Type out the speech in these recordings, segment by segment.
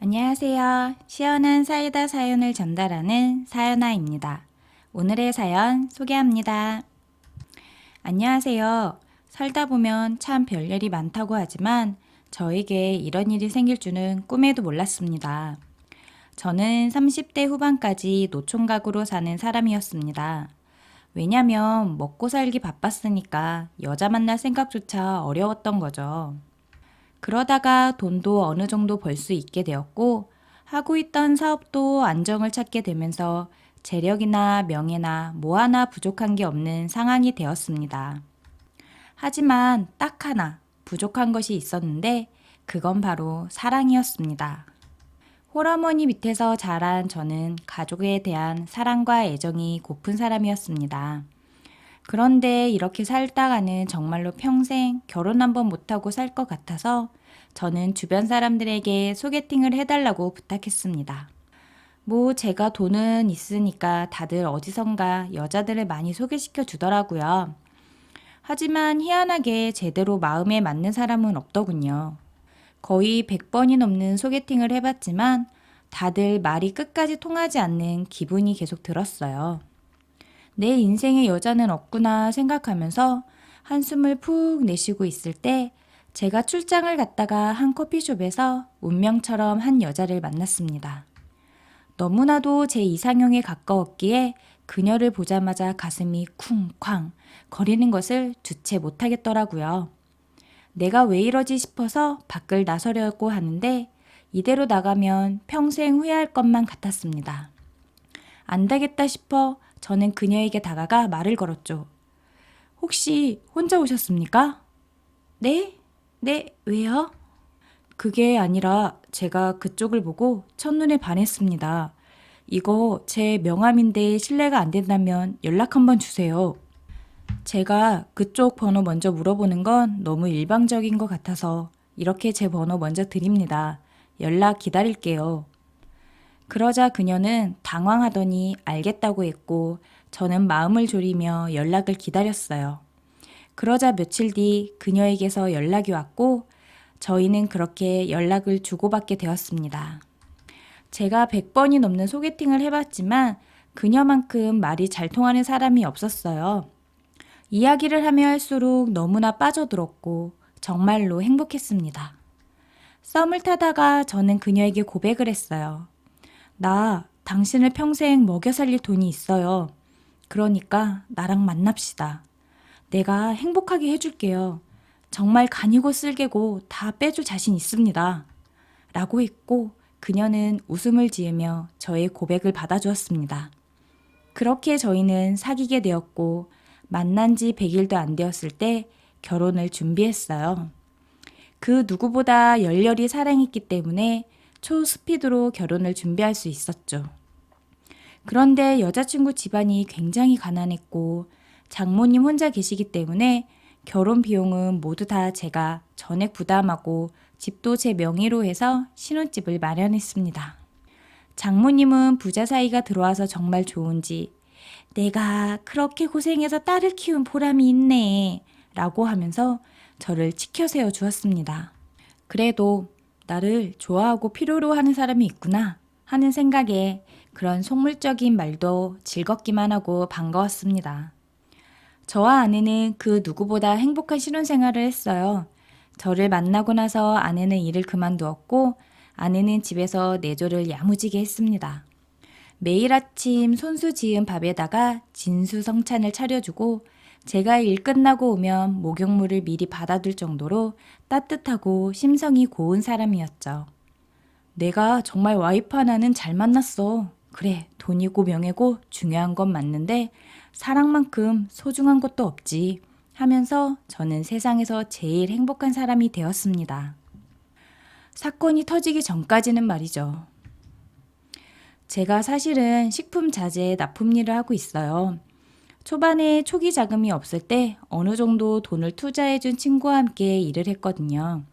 안녕하세요. 시원한 사이다 사연을 전달하는 사연아입니다. 오늘의 사연 소개합니다. 안녕하세요. 살다 보면 참 별일이 많다고 하지만 저에게 이런 일이 생길 줄은 꿈에도 몰랐습니다. 저는 30대 후반까지 노총각으로 사는 사람이었습니다. 왜냐면 먹고 살기 바빴으니까 여자 만날 생각조차 어려웠던 거죠. 그러다가 돈도 어느 정도 벌 수 있게 되었고 하고 있던 사업도 안정을 찾게 되면서 재력이나 명예나 뭐 하나 부족한 게 없는 상황이 되었습니다. 하지만 딱 하나 부족한 것이 있었는데 그건 바로 사랑이었습니다. 홀어머니 밑에서 자란 저는 가족에 대한 사랑과 애정이 고픈 사람이었습니다. 그런데 이렇게 살다가는 정말로 평생 결혼 한번 못하고 살 것 같아서 저는 주변 사람들에게 소개팅을 해달라고 부탁했습니다. 뭐 제가 돈은 있으니까 다들 어디선가 여자들을 많이 소개시켜 주더라고요. 하지만 희한하게 제대로 마음에 맞는 사람은 없더군요. 거의 100번이 넘는 소개팅을 해봤지만 다들 말이 끝까지 통하지 않는 기분이 계속 들었어요. 내 인생에 여자는 없구나 생각하면서 한숨을 푹 내쉬고 있을 때 제가 출장을 갔다가 한 커피숍에서 운명처럼 한 여자를 만났습니다. 너무나도 제 이상형에 가까웠기에 그녀를 보자마자 가슴이 쿵쾅 거리는 것을 주체 못하겠더라고요. 내가 왜 이러지 싶어서 밖을 나서려고 하는데 이대로 나가면 평생 후회할 것만 같았습니다. 안 되겠다 싶어 저는 그녀에게 다가가 말을 걸었죠. 혹시 혼자 오셨습니까? 네? 네, 왜요? 그게 아니라 제가 그쪽을 보고 첫눈에 반했습니다. 이거 제 명함인데 실례가 안 된다면 연락 한번 주세요. 제가 그쪽 번호 먼저 물어보는 건 너무 일방적인 것 같아서 이렇게 제 번호 먼저 드립니다. 연락 기다릴게요. 그러자 그녀는 당황하더니 알겠다고 했고 저는 마음을 졸이며 연락을 기다렸어요. 그러자 며칠 뒤 그녀에게서 연락이 왔고 저희는 그렇게 연락을 주고받게 되었습니다. 제가 100번이 넘는 소개팅을 해봤지만 그녀만큼 말이 잘 통하는 사람이 없었어요. 이야기를 하며 할수록 너무나 빠져들었고 정말로 행복했습니다. 썸을 타다가 저는 그녀에게 고백을 했어요. 나 당신을 평생 먹여 살릴 돈이 있어요. 그러니까 나랑 만납시다. 내가 행복하게 해줄게요. 정말 간이고 쓸개고 다 빼줄 자신 있습니다. 라고 했고 그녀는 웃음을 지으며 저의 고백을 받아주었습니다. 그렇게 저희는 사귀게 되었고 만난 지 100일도 안 되었을 때 결혼을 준비했어요. 그 누구보다 열렬히 사랑했기 때문에 초스피드로 결혼을 준비할 수 있었죠. 그런데 여자친구 집안이 굉장히 가난했고 장모님 혼자 계시기 때문에 결혼 비용은 모두 다 제가 전액 부담하고 집도 제 명의로 해서 신혼집을 마련했습니다. 장모님은 부자 사이가 들어와서 정말 좋은지 내가 그렇게 고생해서 딸을 키운 보람이 있네 라고 하면서 저를 치켜 세워 주었습니다. 그래도 나를 좋아하고 필요로 하는 사람이 있구나 하는 생각에 그런 속물적인 말도 즐겁기만 하고 반가웠습니다. 저와 아내는 그 누구보다 행복한 신혼생활을 했어요. 저를 만나고 나서 아내는 일을 그만두었고 아내는 집에서 내조를 야무지게 했습니다. 매일 아침 손수 지은 밥에다가 진수성찬을 차려주고 제가 일 끝나고 오면 목욕물을 미리 받아둘 정도로 따뜻하고 심성이 고운 사람이었죠. 내가 정말 와이프 하나는 잘 만났어. 그래, 돈이고 명예고 중요한 건 맞는데 사랑만큼 소중한 것도 없지 하면서 저는 세상에서 제일 행복한 사람이 되었습니다. 사건이 터지기 전까지는 말이죠. 제가 사실은 식품 자재 납품 일을 하고 있어요. 초반에 초기 자금이 없을 때 어느 정도 돈을 투자해준 친구와 함께 일을 했거든요.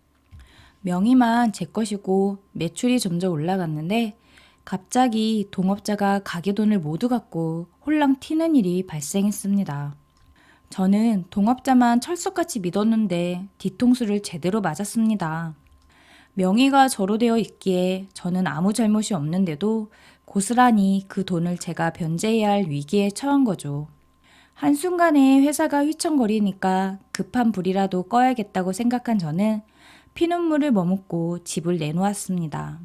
명의만 제 것이고 매출이 점점 올라갔는데 갑자기 동업자가 가게 돈을 모두 갖고 홀랑 튀는 일이 발생했습니다. 저는 동업자만 철석같이 믿었는데 뒤통수를 제대로 맞았습니다. 명의가 저로 되어 있기에 저는 아무 잘못이 없는데도 고스란히 그 돈을 제가 변제해야 할 위기에 처한 거죠. 한순간에 회사가 휘청거리니까 급한 불이라도 꺼야겠다고 생각한 저는 피눈물을 머금고 집을 내놓았습니다.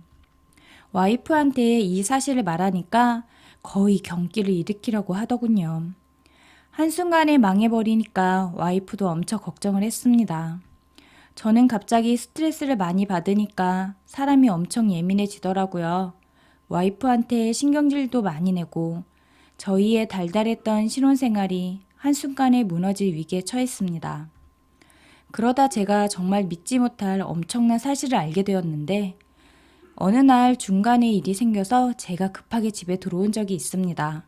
와이프한테 이 사실을 말하니까 거의 경기를 일으키려고 하더군요. 한순간에 망해버리니까 와이프도 엄청 걱정을 했습니다. 저는 갑자기 스트레스를 많이 받으니까 사람이 엄청 예민해지더라고요. 와이프한테 신경질도 많이 내고 저희의 달달했던 신혼생활이 한순간에 무너질 위기에 처했습니다. 그러다 제가 정말 믿지 못할 엄청난 사실을 알게 되었는데 어느 날 중간에 일이 생겨서 제가 급하게 집에 들어온 적이 있습니다.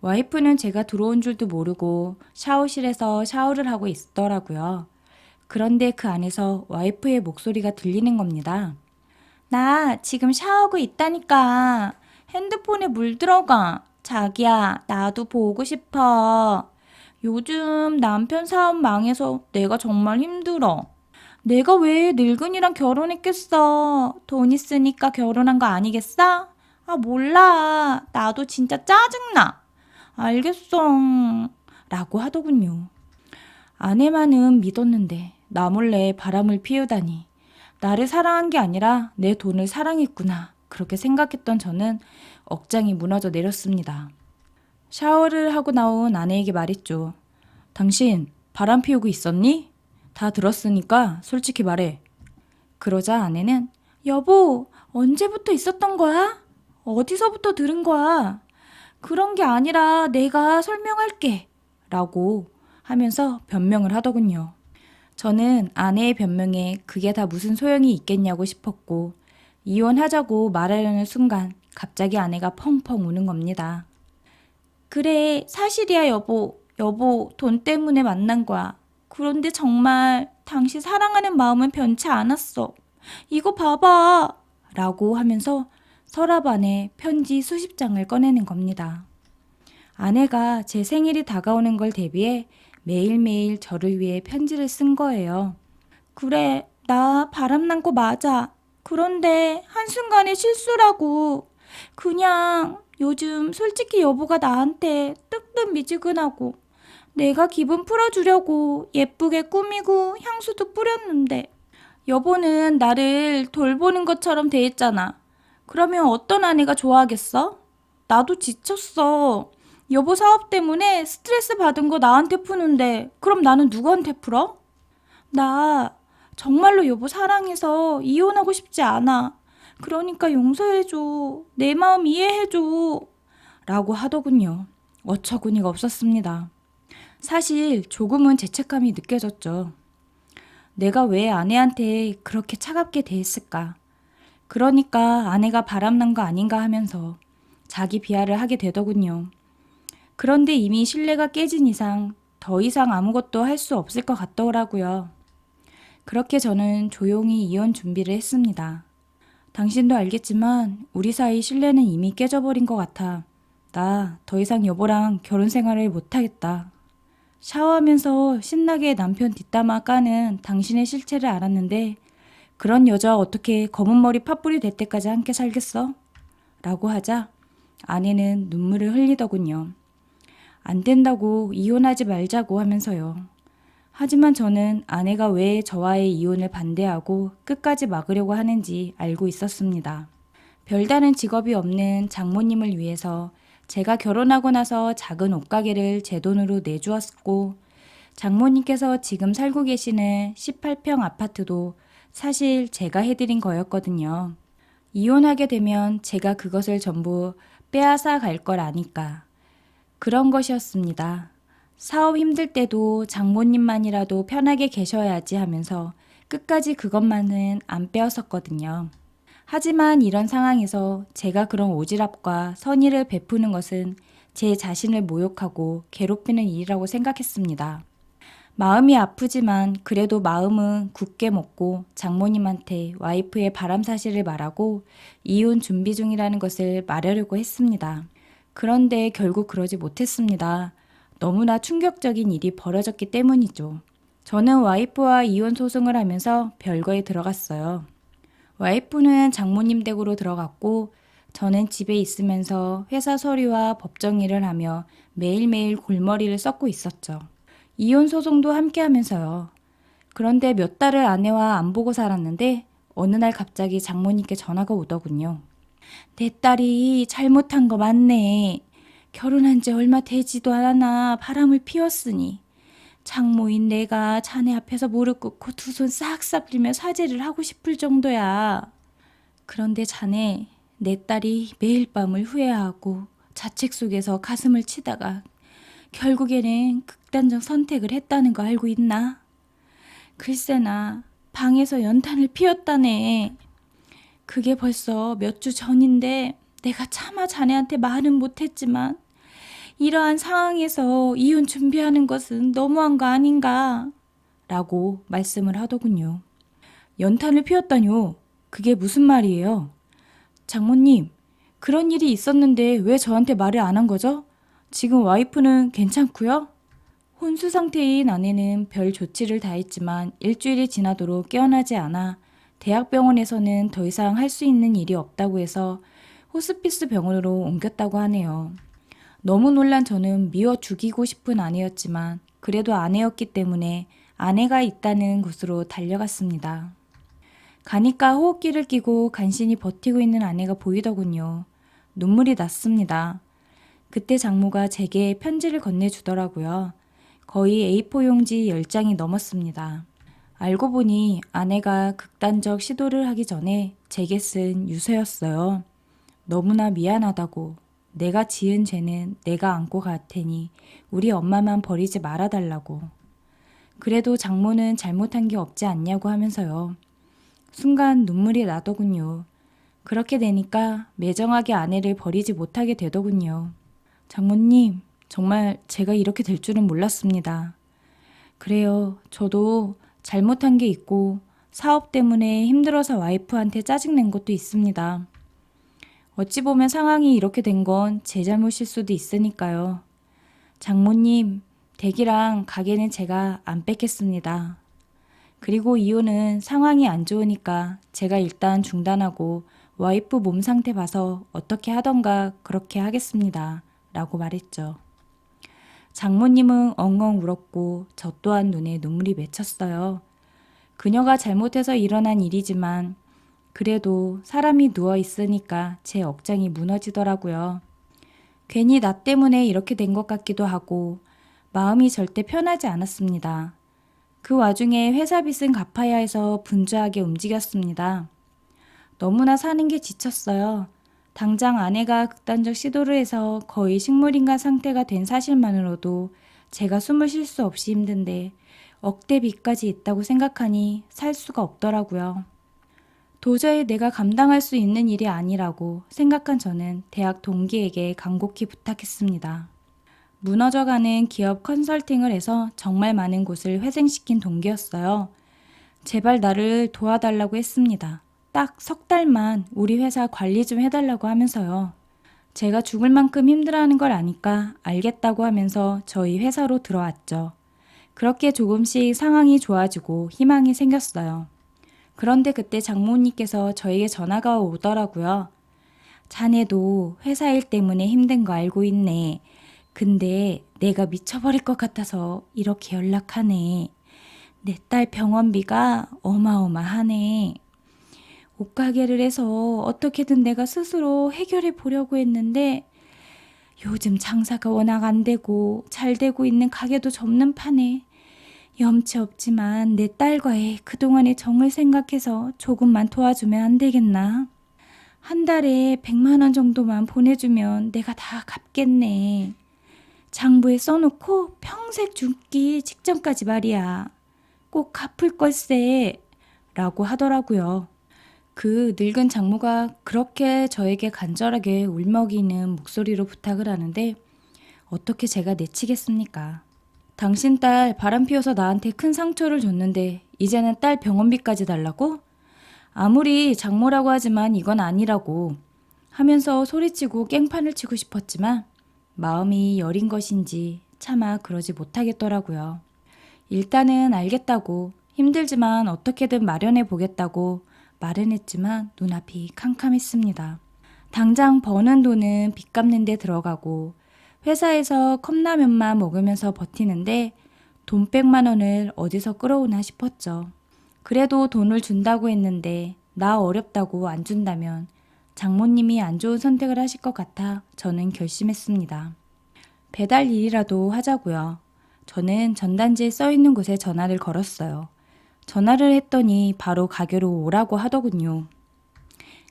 와이프는 제가 들어온 줄도 모르고 샤워실에서 샤워를 하고 있더라고요. 그런데 그 안에서 와이프의 목소리가 들리는 겁니다. 나 지금 샤워하고 있다니까. 핸드폰에 물 들어가. 자기야, 나도 보고 싶어. 요즘 남편 사업 망해서 내가 정말 힘들어. 내가 왜 늙은이랑 결혼했겠어? 돈 있으니까 결혼한 거 아니겠어? 아, 몰라. 나도 진짜 짜증나. 알겠어. 라고 하더군요. 아내만은 믿었는데 나 몰래 바람을 피우다니. 나를 사랑한 게 아니라 내 돈을 사랑했구나. 그렇게 생각했던 저는 억장이 무너져 내렸습니다. 샤워를 하고 나온 아내에게 말했죠. 당신 바람 피우고 있었니? 다 들었으니까 솔직히 말해. 그러자 아내는 여보, 언제부터 있었던 거야? 어디서부터 들은 거야? 그런 게 아니라 내가 설명할게. 라고 하면서 변명을 하더군요. 저는 아내의 변명에 그게 다 무슨 소용이 있겠냐고 싶었고, 이혼하자고 말하려는 순간 갑자기 아내가 펑펑 우는 겁니다. 그래, 사실이야, 여보. 여보, 돈 때문에 만난 거야. 그런데 정말 당신 사랑하는 마음은 변치 않았어. 이거 봐봐. 라고 하면서 서랍 안에 편지 수십 장을 꺼내는 겁니다. 아내가 제 생일이 다가오는 걸 대비해 매일매일 저를 위해 편지를 쓴 거예요. 그래, 나 바람난 거 맞아. 그런데 한순간에 실수라고. 그냥 요즘 솔직히 여보가 나한테 뜨뜻 미지근하고 내가 기분 풀어주려고 예쁘게 꾸미고 향수도 뿌렸는데 여보는 나를 돌보는 것처럼 대했잖아. 그러면 어떤 아내가 좋아하겠어? 나도 지쳤어. 여보 사업 때문에 스트레스 받은 거 나한테 푸는데 그럼 나는 누구한테 풀어? 나 정말로 여보 사랑해서 이혼하고 싶지 않아. 그러니까 용서해줘. 내 마음 이해해줘. 라고 하더군요. 어처구니가 없었습니다. 사실 조금은 죄책감이 느껴졌죠. 내가 왜 아내한테 그렇게 차갑게 대했을까? 그러니까 아내가 바람난 거 아닌가 하면서 자기 비하를 하게 되더군요. 그런데 이미 신뢰가 깨진 이상 더 이상 아무것도 할 수 없을 것 같더라고요. 그렇게 저는 조용히 이혼 준비를 했습니다. 당신도 알겠지만 우리 사이 신뢰는 이미 깨져버린 것 같아. 나 더 이상 여보랑 결혼 생활을 못하겠다. 샤워하면서 신나게 남편 뒷담화 까는 당신의 실체를 알았는데 그런 여자와 어떻게 검은 머리 팥불이 될 때까지 함께 살겠어? 라고 하자 아내는 눈물을 흘리더군요. 안 된다고 이혼하지 말자고 하면서요. 하지만 저는 아내가 왜 저와의 이혼을 반대하고 끝까지 막으려고 하는지 알고 있었습니다. 별다른 직업이 없는 장모님을 위해서 제가 결혼하고 나서 작은 옷가게를 제 돈으로 내주었고, 장모님께서 지금 살고 계시는 18평 아파트도 사실 제가 해드린 거였거든요. 이혼하게 되면 제가 그것을 전부 빼앗아 갈 걸 아니까. 그런 것이었습니다. 사업 힘들 때도 장모님만이라도 편하게 계셔야지 하면서 끝까지 그것만은 안 빼앗았거든요. 하지만 이런 상황에서 제가 그런 오지랖과 선의를 베푸는 것은 제 자신을 모욕하고 괴롭히는 일이라고 생각했습니다. 마음이 아프지만 그래도 마음은 굳게 먹고 장모님한테 와이프의 바람 사실을 말하고 이혼 준비 중이라는 것을 말하려고 했습니다. 그런데 결국 그러지 못했습니다. 너무나 충격적인 일이 벌어졌기 때문이죠. 저는 와이프와 이혼 소송을 하면서 별거에 들어갔어요. 와이프는 장모님 댁으로 들어갔고 저는 집에 있으면서 회사 서류와 법정 일을 하며 매일매일 골머리를 썩고 있었죠. 이혼 소송도 함께 하면서요. 그런데 몇 달을 아내와 안 보고 살았는데 어느 날 갑자기 장모님께 전화가 오더군요. 내 딸이 잘못한 거 맞네. 결혼한 지 얼마 되지도 않아 바람을 피웠으니 장모인 내가 자네 앞에서 무릎 꿇고 두 손 싹싹 빌며 사죄를 하고 싶을 정도야. 그런데 자네 내 딸이 매일 밤을 후회하고 자책 속에서 가슴을 치다가 결국에는 극단적 선택을 했다는 거 알고 있나? 글쎄나 방에서 연탄을 피웠다네. 그게 벌써 몇 주 전인데 내가 차마 자네한테 말은 못했지만 이러한 상황에서 이혼 준비하는 것은 너무한 거 아닌가? 라고 말씀을 하더군요. 연탄을 피웠다뇨. 그게 무슨 말이에요? 장모님, 그런 일이 있었는데 왜 저한테 말을 안 한 거죠? 지금 와이프는 괜찮고요? 혼수 상태인 아내는 별 조치를 다했지만 일주일이 지나도록 깨어나지 않아 대학병원에서는 더 이상 할 수 있는 일이 없다고 해서 호스피스 병원으로 옮겼다고 하네요. 너무 놀란 저는 미워 죽이고 싶은 아내였지만 그래도 아내였기 때문에 아내가 있다는 곳으로 달려갔습니다. 가니까 호흡기를 끼고 간신히 버티고 있는 아내가 보이더군요. 눈물이 났습니다. 그때 장모가 제게 편지를 건네주더라고요. 거의 A4 용지 10장이 넘었습니다. 알고 보니 아내가 극단적 시도를 하기 전에 제게 쓴 유서였어요. 너무나 미안하다고. 내가 지은 죄는 내가 안고 갈 테니 우리 엄마만 버리지 말아달라고. 그래도 장모는 잘못한 게 없지 않냐고 하면서요. 순간 눈물이 나더군요. 그렇게 되니까 매정하게 아내를 버리지 못하게 되더군요. 장모님, 정말 제가 이렇게 될 줄은 몰랐습니다. 그래요. 저도 잘못한 게 있고 사업 때문에 힘들어서 와이프한테 짜증낸 것도 있습니다. 어찌 보면 상황이 이렇게 된 건 제 잘못일 수도 있으니까요. 장모님, 댁이랑 가게는 제가 안 뺏겠습니다. 그리고 이혼은 상황이 안 좋으니까 제가 일단 중단하고 와이프 몸 상태 봐서 어떻게 하던가 그렇게 하겠습니다. 라고 말했죠. 장모님은 엉엉 울었고 저 또한 눈에 눈물이 맺혔어요. 그녀가 잘못해서 일어난 일이지만 그래도 사람이 누워 있으니까 제 억장이 무너지더라고요. 괜히 나 때문에 이렇게 된 것 같기도 하고 마음이 절대 편하지 않았습니다. 그 와중에 회사 빚은 갚아야 해서 분주하게 움직였습니다. 너무나 사는 게 지쳤어요. 당장 아내가 극단적 시도를 해서 거의 식물인간 상태가 된 사실만으로도 제가 숨을 쉴 수 없이 힘든데 억대 빚까지 있다고 생각하니 살 수가 없더라고요. 도저히 내가 감당할 수 있는 일이 아니라고 생각한 저는 대학 동기에게 간곡히 부탁했습니다. 무너져가는 기업 컨설팅을 해서 정말 많은 곳을 회생시킨 동기였어요. 제발 나를 도와달라고 했습니다. 딱 석 달만 우리 회사 관리 좀 해달라고 하면서요. 제가 죽을 만큼 힘들어하는 걸 아니까 알겠다고 하면서 저희 회사로 들어왔죠. 그렇게 조금씩 상황이 좋아지고 희망이 생겼어요. 그런데 그때 장모님께서 저에게 전화가 오더라고요. 자네도 회사 일 때문에 힘든 거 알고 있네. 근데 내가 미쳐버릴 것 같아서 이렇게 연락하네. 내 딸 병원비가 어마어마하네. 옷가게를 해서 어떻게든 내가 스스로 해결해 보려고 했는데 요즘 장사가 워낙 안 되고 잘 되고 있는 가게도 접는 판에 염치 없지만 내 딸과의 그동안의 정을 생각해서 조금만 도와주면 안 되겠나? 한 달에 100만 원 정도만 보내주면 내가 다 갚겠네. 장부에 써놓고 평생 죽기 직전까지 말이야. 꼭 갚을 걸세. 라고 하더라고요. 그 늙은 장모가 그렇게 저에게 간절하게 울먹이는 목소리로 부탁을 하는데 어떻게 제가 내치겠습니까? 당신 딸 바람 피워서 나한테 큰 상처를 줬는데 이제는 딸 병원비까지 달라고? 아무리 장모라고 하지만 이건 아니라고 하면서 소리치고 깽판을 치고 싶었지만 마음이 여린 것인지 차마 그러지 못하겠더라고요. 일단은 알겠다고 힘들지만 어떻게든 마련해 보겠다고 말은 했지만 눈앞이 캄캄했습니다. 당장 버는 돈은 빚 갚는 데 들어가고 회사에서 컵라면만 먹으면서 버티는데 돈 100만 원을 어디서 끌어오나 싶었죠. 그래도 돈을 준다고 했는데 나 어렵다고 안 준다면 장모님이 안 좋은 선택을 하실 것 같아 저는 결심했습니다. 배달 일이라도 하자고요. 저는 전단지에 써 있는 곳에 전화를 걸었어요. 전화를 했더니 바로 가게로 오라고 하더군요.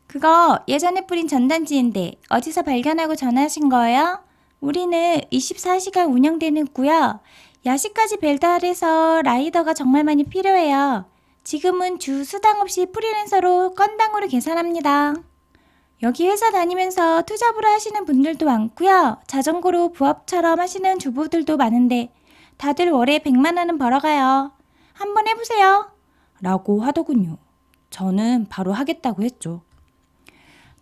그거 예전에 뿌린 전단지인데 어디서 발견하고 전화하신 거예요? 우리는 24시간 운영되는고요. 야식까지 배달해서 라이더가 정말 많이 필요해요. 지금은 주 수당 없이 프리랜서로 건당으로 계산합니다. 여기 회사 다니면서 투잡으로 하시는 분들도 많고요. 자전거로 부업처럼 하시는 주부들도 많은데 다들 월에 100만 원은 벌어가요. 한번 해보세요. 라고 하더군요. 저는 바로 하겠다고 했죠.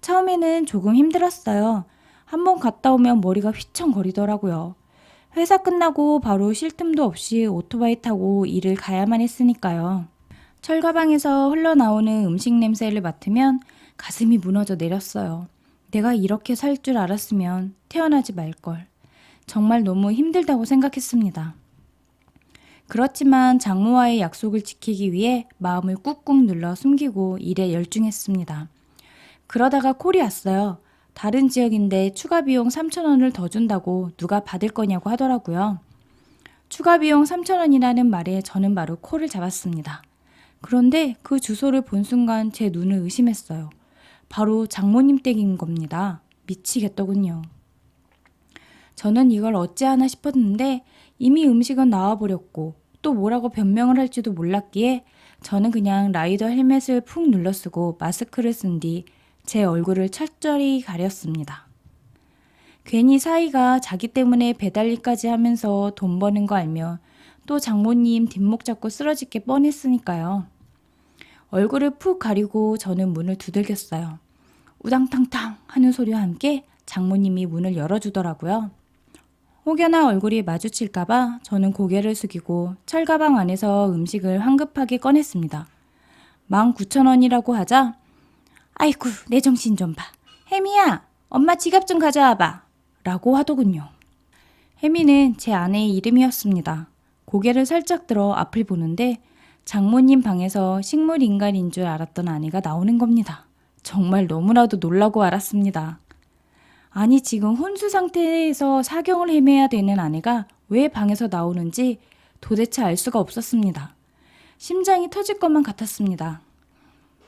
처음에는 조금 힘들었어요. 한번 갔다 오면 머리가 휘청거리더라고요. 회사 끝나고 바로 쉴 틈도 없이 오토바이 타고 일을 가야만 했으니까요. 철가방에서 흘러나오는 음식 냄새를 맡으면 가슴이 무너져 내렸어요. 내가 이렇게 살 줄 알았으면 태어나지 말걸. 정말 너무 힘들다고 생각했습니다. 그렇지만 장모와의 약속을 지키기 위해 마음을 꾹꾹 눌러 숨기고 일에 열중했습니다. 그러다가 콜이 왔어요. 다른 지역인데 추가 비용 3,000원을 더 준다고 누가 받을 거냐고 하더라고요. 추가 비용 3,000원이라는 말에 저는 바로 콜을 잡았습니다. 그런데 그 주소를 본 순간 제 눈을 의심했어요. 바로 장모님 댁인 겁니다. 미치겠더군요. 저는 이걸 어찌하나 싶었는데 이미 음식은 나와버렸고 또 뭐라고 변명을 할지도 몰랐기에 저는 그냥 라이더 헬멧을 푹 눌러쓰고 마스크를 쓴 뒤 제 얼굴을 철저히 가렸습니다. 괜히 사이가 자기 때문에 배달일까지 하면서 돈 버는 거 알면 또 장모님 뒷목 잡고 쓰러질 게 뻔했으니까요. 얼굴을 푹 가리고 저는 문을 두들겼어요. 우당탕탕 하는 소리와 함께 장모님이 문을 열어주더라고요. 혹여나 얼굴이 마주칠까봐 저는 고개를 숙이고 철가방 안에서 음식을 황급하게 꺼냈습니다. 19,000원이라고 하자 아이쿠 내 정신 좀 봐. 혜미야 엄마 지갑 좀 가져와봐. 라고 하더군요. 혜미는 제 아내의 이름이었습니다. 고개를 살짝 들어 앞을 보는데 장모님 방에서 식물 인간인 줄 알았던 아내가 나오는 겁니다. 정말 너무나도 놀라고 알았습니다. 아니 지금 혼수 상태에서 사경을 헤매야 되는 아내가 왜 방에서 나오는지 도대체 알 수가 없었습니다. 심장이 터질 것만 같았습니다.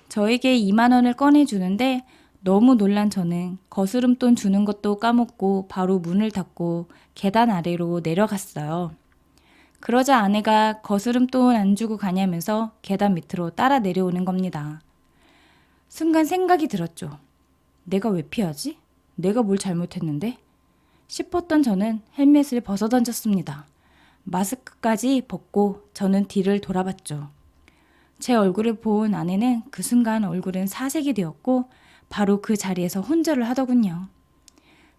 저에게 2만 원을 꺼내주는데 너무 놀란 저는 거스름돈 주는 것도 까먹고 바로 문을 닫고 계단 아래로 내려갔어요. 그러자 아내가 거스름돈 안 주고 가냐면서 계단 밑으로 따라 내려오는 겁니다. 순간 생각이 들었죠. 내가 왜 피하지? 내가 뭘 잘못했는데? 싶었던 저는 헬멧을 벗어 던졌습니다. 마스크까지 벗고 저는 뒤를 돌아봤죠. 제 얼굴을 본 아내는 그 순간 얼굴은 사색이 되었고 바로 그 자리에서 혼절을 하더군요.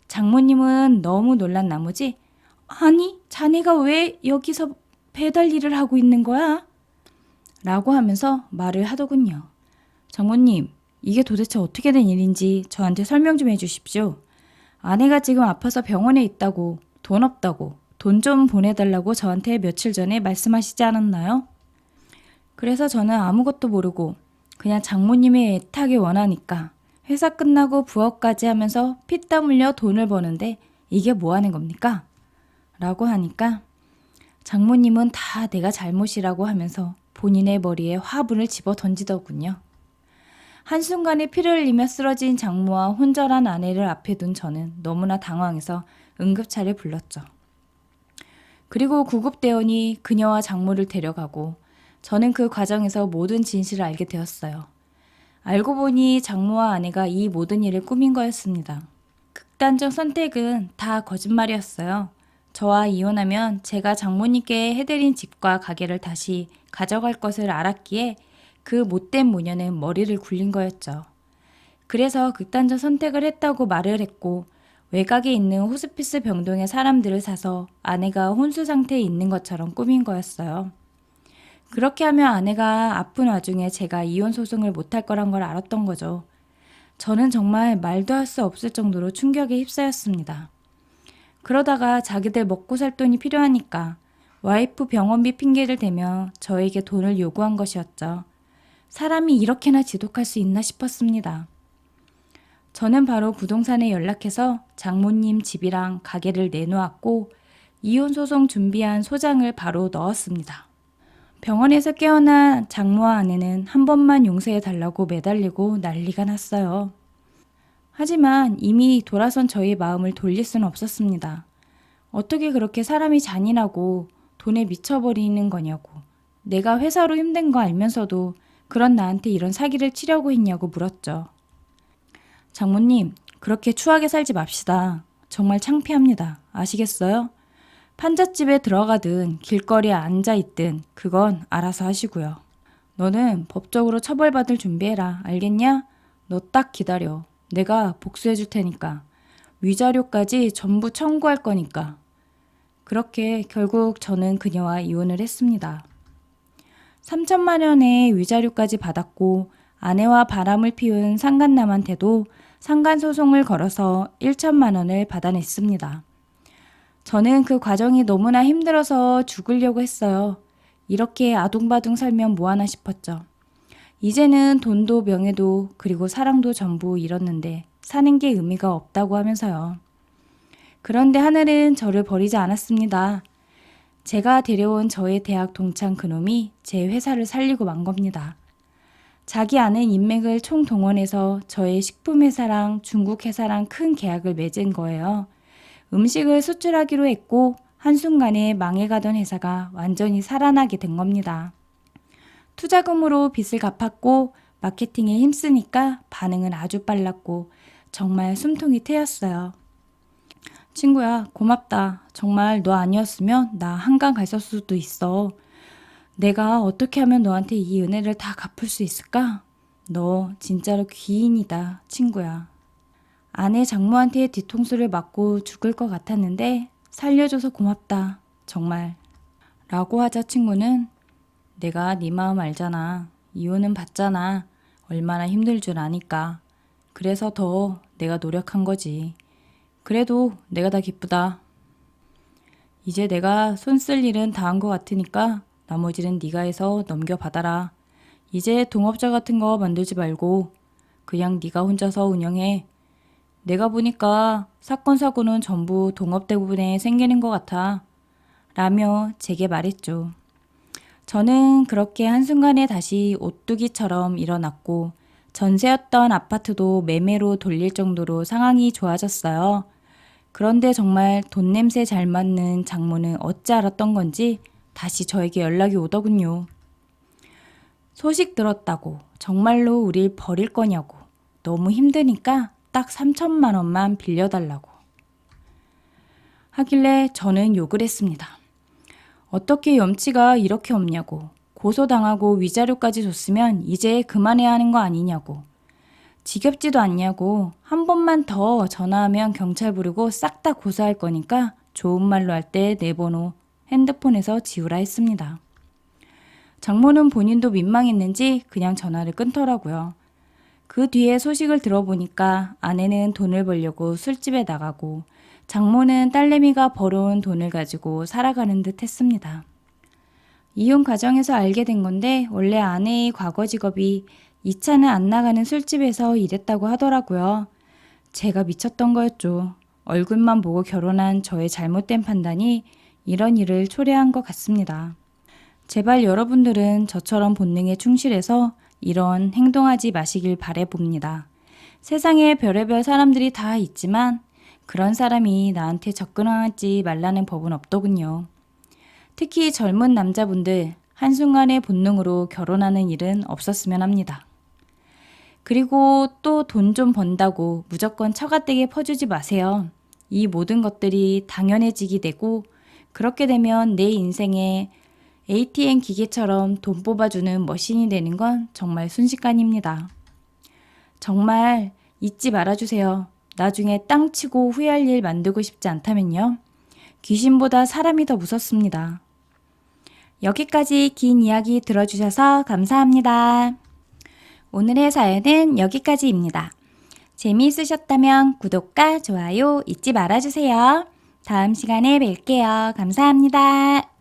장모님은 너무 놀란 나머지 아니 자네가 왜 여기서 배달 일을 하고 있는 거야? 라고 하면서 말을 하더군요. 장모님 이게 도대체 어떻게 된 일인지 저한테 설명 좀 해주십시오. 아내가 지금 아파서 병원에 있다고 돈 없다고 돈 좀 보내달라고 저한테 며칠 전에 말씀하시지 않았나요? 그래서 저는 아무것도 모르고 그냥 장모님의 애타게 원하니까 회사 끝나고 부업까지 하면서 피땀 흘려 돈을 버는데 이게 뭐 하는 겁니까? 라고 하니까 장모님은 다 내가 잘못이라고 하면서 본인의 머리에 화분을 집어 던지더군요. 한순간에 피를 흘리며 쓰러진 장모와 혼절한 아내를 앞에 둔 저는 너무나 당황해서 응급차를 불렀죠. 그리고 구급대원이 그녀와 장모를 데려가고 저는 그 과정에서 모든 진실을 알게 되었어요. 알고 보니 장모와 아내가 이 모든 일을 꾸민 거였습니다. 극단적 선택은 다 거짓말이었어요. 저와 이혼하면 제가 장모님께 해드린 집과 가게를 다시 가져갈 것을 알았기에 그 못된 모녀는 머리를 굴린 거였죠. 그래서 극단적 선택을 했다고 말을 했고 외곽에 있는 호스피스 병동의 사람들을 사서 아내가 혼수 상태에 있는 것처럼 꾸민 거였어요. 그렇게 하면 아내가 아픈 와중에 제가 이혼 소송을 못할 거란 걸 알았던 거죠. 저는 정말 말도 할 수 없을 정도로 충격에 휩싸였습니다. 그러다가 자기들 먹고 살 돈이 필요하니까 와이프 병원비 핑계를 대며 저에게 돈을 요구한 것이었죠. 사람이 이렇게나 지독할 수 있나 싶었습니다. 저는 바로 부동산에 연락해서 장모님 집이랑 가게를 내놓았고 이혼 소송 준비한 소장을 바로 넣었습니다. 병원에서 깨어난 장모와 아내는 한 번만 용서해 달라고 매달리고 난리가 났어요. 하지만 이미 돌아선 저희 마음을 돌릴 수는 없었습니다. 어떻게 그렇게 사람이 잔인하고 돈에 미쳐버리는 거냐고. 내가 회사로 힘든 거 알면서도 그런 나한테 이런 사기를 치려고 했냐고 물었죠. 장모님, 그렇게 추하게 살지 맙시다. 정말 창피합니다. 아시겠어요? 판잣집에 들어가든 길거리에 앉아 있든 그건 알아서 하시고요. 너는 법적으로 처벌받을 준비해라. 알겠냐? 너 딱 기다려. 내가 복수해 줄 테니까. 위자료까지 전부 청구할 거니까. 그렇게 결국 저는 그녀와 이혼을 했습니다. 3천만 원의 위자료까지 받았고 아내와 바람을 피운 상간남한테도 상간 소송을 걸어서 1천만 원을 받아냈습니다. 저는 그 과정이 너무나 힘들어서 죽으려고 했어요. 이렇게 아둥바둥 살면 뭐하나 싶었죠. 이제는 돈도 명예도 그리고 사랑도 전부 잃었는데 사는 게 의미가 없다고 하면서요. 그런데 하늘은 저를 버리지 않았습니다. 제가 데려온 저의 대학 동창 그놈이 제 회사를 살리고 만 겁니다. 자기 아는 인맥을 총동원해서 저의 식품회사랑 중국 회사랑 큰 계약을 맺은 거예요. 음식을 수출하기로 했고 한순간에 망해가던 회사가 완전히 살아나게 된 겁니다. 투자금으로 빚을 갚았고 마케팅에 힘쓰니까 반응은 아주 빨랐고 정말 숨통이 트였어요. 친구야, 고맙다. 정말 너 아니었으면 나 한강 갔을 수도 있어. 내가 어떻게 하면 너한테 이 은혜를 다 갚을 수 있을까? 너 진짜로 귀인이다, 친구야. 아내 장모한테 뒤통수를 맞고 죽을 것 같았는데 살려줘서 고맙다, 정말. 라고 하자 친구는 내가 네 마음 알잖아. 이혼은 받잖아. 얼마나 힘들 줄 아니까. 그래서 더 내가 노력한 거지. 그래도 내가 다 기쁘다. 이제 내가 손 쓸 일은 다 한 것 같으니까 나머지는 네가 해서 넘겨받아라. 이제 동업자 같은 거 만들지 말고 그냥 네가 혼자서 운영해. 내가 보니까 사건 사고는 전부 동업 대부분에 생기는 것 같아. 라며 제게 말했죠. 저는 그렇게 한순간에 다시 오뚜기처럼 일어났고 전세였던 아파트도 매매로 돌릴 정도로 상황이 좋아졌어요. 그런데 정말 돈 냄새 잘 맡는 장모는 어찌 알았던 건지 다시 저에게 연락이 오더군요. 소식 들었다고 정말로 우릴 버릴 거냐고 너무 힘드니까 딱 3천만 원만 빌려달라고 하길래 저는 욕을 했습니다. 어떻게 염치가 이렇게 없냐고 고소당하고 위자료까지 줬으면 이제 그만해야 하는 거 아니냐고 지겹지도 않냐고 한 번만 더 전화하면 경찰 부르고 싹 다 고소할 거니까 좋은 말로 할 때 내 번호 핸드폰에서 지우라 했습니다. 장모는 본인도 민망했는지 그냥 전화를 끊더라고요. 그 뒤에 소식을 들어보니까 아내는 돈을 벌려고 술집에 나가고 장모는 딸내미가 벌어온 돈을 가지고 살아가는 듯 했습니다. 이혼 과정에서 알게 된 건데 원래 아내의 과거 직업이 2차는 안 나가는 술집에서 일했다고 하더라고요. 제가 미쳤던 거였죠. 얼굴만 보고 결혼한 저의 잘못된 판단이 이런 일을 초래한 것 같습니다. 제발 여러분들은 저처럼 본능에 충실해서 이런 행동하지 마시길 바래봅니다. 세상에 별의별 사람들이 다 있지만 그런 사람이 나한테 접근하지 말라는 법은 없더군요. 특히 젊은 남자분들 한순간의 본능으로 결혼하는 일은 없었으면 합니다. 그리고 또 돈 좀 번다고 무조건 처가댁에 퍼주지 마세요. 이 모든 것들이 당연해지게 되고 그렇게 되면 내 인생에 ATM 기계처럼 돈 뽑아주는 머신이 되는 건 정말 순식간입니다. 정말 잊지 말아주세요. 나중에 땅 치고 후회할 일 만들고 싶지 않다면요. 귀신보다 사람이 더 무섭습니다. 여기까지 긴 이야기 들어주셔서 감사합니다. 오늘의 사연은 여기까지입니다. 재미있으셨다면 구독과 좋아요 잊지 말아주세요. 다음 시간에 뵐게요. 감사합니다.